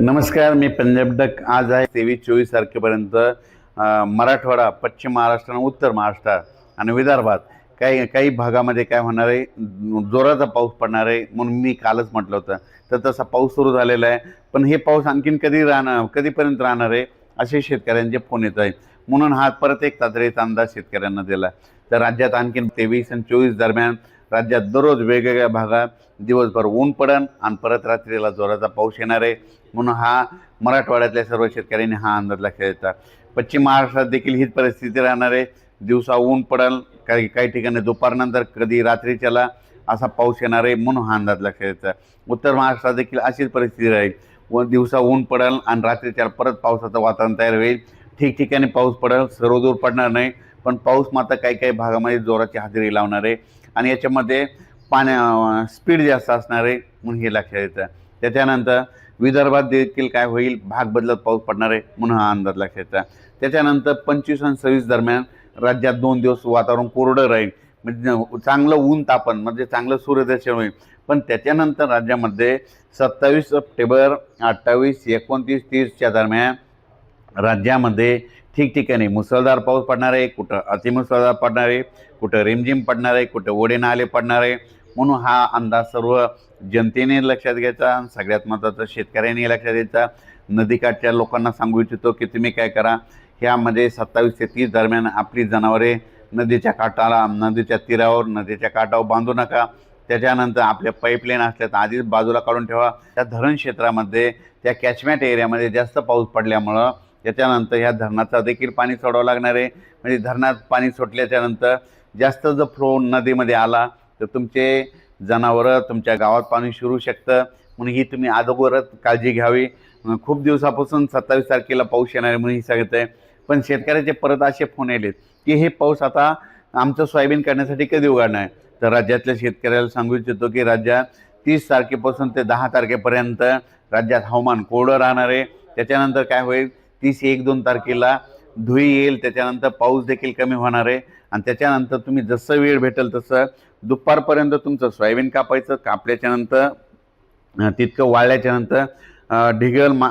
नमस्कार मी पंजाब डक. आज आहे तेवीस चोवीस तारखेपर्यंत मराठवाडा पश्चिम महाराष्ट्र आणि उत्तर महाराष्ट्र आणि विदर्भात. काही काही भागामध्ये काय होणार आहे? जोराचा पाऊस पडणार आहे म्हणून मी कालच म्हटलं होतं. तर तसा पाऊस सुरू झालेला आहे. पण हे पाऊस आणखीन कधी राहणार कधीपर्यंत राहणार आहे असे शेतकऱ्यांचे फोन येत आहे म्हणून हा परत एक तातडीचा अंदाज शेतकऱ्यांना दिला. तर राज्यात आणखीन तेवीस आणि चोवीस दरम्यान राज्यात दररोज वेगवेगळ्या भागात दिवसभर ऊन पडन आणि परत रात्रीला जोराचा पाऊस येणार आहे. म्हणून हा मराठवाड्यातल्या सर्व शेतकऱ्यांनी हा अंदाज लक्षात येतात पश्चिम महाराष्ट्रात देखील हीच परिस्थिती राहणार आहे. दिवसा ऊन पडेल काही काही ठिकाणी दुपारनंतर कधी रात्रीच्याला असा पाऊस येणार आहे म्हणून हा अंदाज लक्षात येतात उत्तर महाराष्ट्रात देखील अशीच परिस्थिती राहील. व दिवसा ऊन पडेल आणि रात्रीच्या परत पावसाचं वातावरण तयार होईल. ठिकठिकाणी पाऊस पडेल सर्वदूर पडणार नाही. पण पाऊस मात्र काही काही भागामध्ये जोराची हजेरी लावणार आहे. आणि याच्यामध्ये पाण्या स्पीड जास्त असणार आहे म्हणून हे लक्षात येतं. त्याच्यानंतर विदर्भात देखील काय होईल? भाग बदलत पाऊस पडणार आहे म्हणून हा अंदाज लक्षात घ्या त्याच्यानंतर पंचवीस आणि सव्वीस दरम्यान राज्यात दोन दिवस वातावरण कोरडं राहील. म्हणजे चांगलं ऊन तापन म्हणजे चांगलं सूर्यदर्शन होईल. पण त्याच्यानंतर राज्यामध्ये सत्तावीस सप्टेंबर अठ्ठावीस एकोणतीस तीसच्या दरम्यान राज्यामध्ये ठिकठिकाणी मुसळधार पाऊस पडणार आहे. कुठं अतिमुसळधार पडणार आहे कुठं रिमझिम पडणार आहे कुठं ओढे नाले पडणार आहे. म्हणून हा अंदाज सर्व जनतेने लक्षात घ्यायचा सगळ्यात महत्त्वाचं शेतकऱ्यांनी लक्षात घ्यायचा. नदीकाठच्या लोकांना सांगू इच्छितो की तुम्ही काय करा ह्यामध्ये सत्तावीस ते तीस दरम्यान आपली जनावरे नदीच्या काठाला नदीच्या तीरावर नदीच्या काठावर बांधू नका. त्याच्यानंतर आपल्या पाईपलाईन असल्या तर आधीच बाजूला काढून ठेवा. त्या धरण क्षेत्रामध्ये त्या कॅचमॅट एरियामध्ये जास्त पाऊस पडल्यामुळं त्याच्यानंतर ह्या धरणाचा देखील पाणी सोडावं लागणार आहे. म्हणजे धरणात पाणी सोडल्याच्यानंतर जास्त जर फ्लो नदीमध्ये आला तर तुमचे जनावरं तुमच्या गावात पाणी शिरू शकतं. म्हणून ही तुम्ही अगोदरच काळजी घ्यावी. खूप दिवसापासून सत्तावीस तारखेला पाऊस येणार आहे म्हणून ही सांगत आहे. पण शेतकऱ्याचे परत असे फोन येलेत की हे पाऊस आता आमचं सोयाबीन करण्यासाठी कधी उघडणार आहे? तर राज्यातल्या शेतकऱ्याला सांगू इच्छितो की राज्यात तीस तारखेपासून ते दहा तारखेपर्यंत राज्यात हवामान कोरडं राहणार आहे. त्याच्यानंतर काय होईल? तीस एक दोन तारखेला धुई येईल त्याच्यानंतर पाऊस देखील कमी होणार आहे. आणि त्याच्यानंतर तुम्ही जसं वेळ भेटेल तसं दुपारपर्यंत तुमचं सोयाबीन कापायचं कापल्याच्यानंतर तितकं वाळल्याच्यानंतर ढिगल मा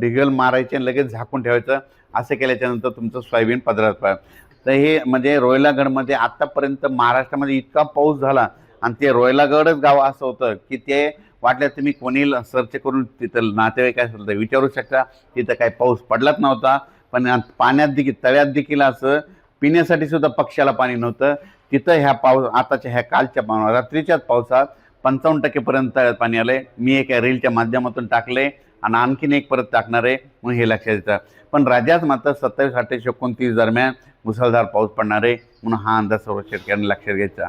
ढिगल मारायचे आणि लगेच झाकून ठेवायचं असं केल्याच्यानंतर तुमचं सोयाबीन पदरात तर हे म्हणजे रोयलागडमध्ये आत्तापर्यंत महाराष्ट्रामध्ये इतका पाऊस झाला आणि ते रोयलागडच गाव असं होतं की ते वाटलं तुम्ही कोणी सर्च करून तिथं नातेवाईक काय असेल तर विचारू शकता तिथं काही पाऊस पडलाच नव्हता. पण पाण्यात देखील तळ्यात देखील असं पिण्यासाठी सुद्धा पक्षाला पाणी नव्हतं. तिथं ह्या पाऊस आताच्या ह्या कालच्या पा- रात्रीच्याच पावसात पंचावन्न टक्केपर्यंत तळ्यात पाणी आलं आहे मी एका रीलच्या माध्यमातून टाकले आणि आणखीन एक परत टाकणार आहे म्हणून हे लक्षात येतं. पण राज्यात मात्र सत्तावीस अठ्ठावीस एकोणतीस दरम्यान मुसळधार पाऊस पडणार आहे म्हणून हा अंदाज सर्व शेतकऱ्यांनी लक्षात घ्यायचा.